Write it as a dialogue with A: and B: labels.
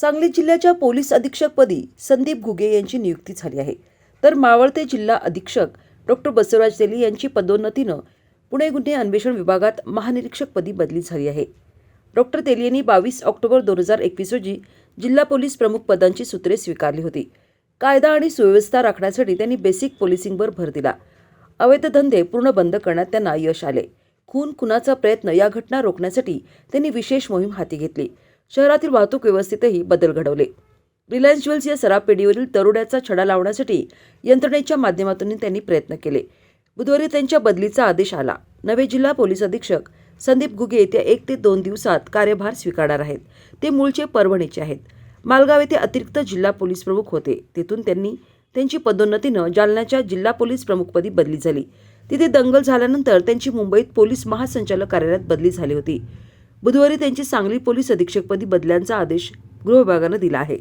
A: सांगली जिल्ह्याच्या पोलीस अधीक्षकपदी संदीप घुगे यांची नियुक्ती झाली आहे. तर मावळते जिल्हा अधीक्षक डॉक्टर बसवराज तेली यांची पदोन्नतीनं पुणे गुन्हे अन्वेषण विभागात महानिरीक्षकपदी बदली झाली आहे. डॉक्टर तेली यांनी बावीस ऑक्टोबर दोन हजार एकवीस रोजी जिल्हा पोलीस प्रमुख पदांची सूत्रे स्वीकारली होती. कायदा आणि सुव्यवस्था राखण्यासाठी त्यांनी बेसिक पोलिसिंगवर भर दिला. अवैध धंदे पूर्ण बंद करण्यात त्यांना यश आले. खून खुनाचा प्रयत्न या घटना रोखण्यासाठी त्यांनी विशेष मोहीम हाती घेतली. शहरातील वाहतूक व्यवस्थेतही बदल घडवले. रिलायन्स ज्वेल्स या सराब पेढीवरील तरुड्याचा छडा लावण्यासाठी यंत्रणेच्या माध्यमातून त्यांनी प्रयत्न केले. बुधवारी त्यांच्या बदलीचा आदेश आला. नवे जिल्हा पोलीस अधीक्षक संदीप घुगे येत्या एक ते दोन दिवसात कार्यभार स्वीकारणार आहेत. ते मूळचे परभणीचे आहेत. मालगाव येथे अतिरिक्त जिल्हा पोलीस प्रमुख होते. तेथून त्यांनी त्यांची पदोन्नतीनं जालन्याच्या जिल्हा पोलीस प्रमुखपदी बदली झाली. तिथे दंगल झाल्यानंतर त्यांची मुंबईत पोलीस महासंचालक कार्यालयात बदली झाली होती. बुधवारी त्यांची सांगली पोलीस अधीक्षकपदी बदल्यांचा आदेश गृह विभागानं दिला आहे.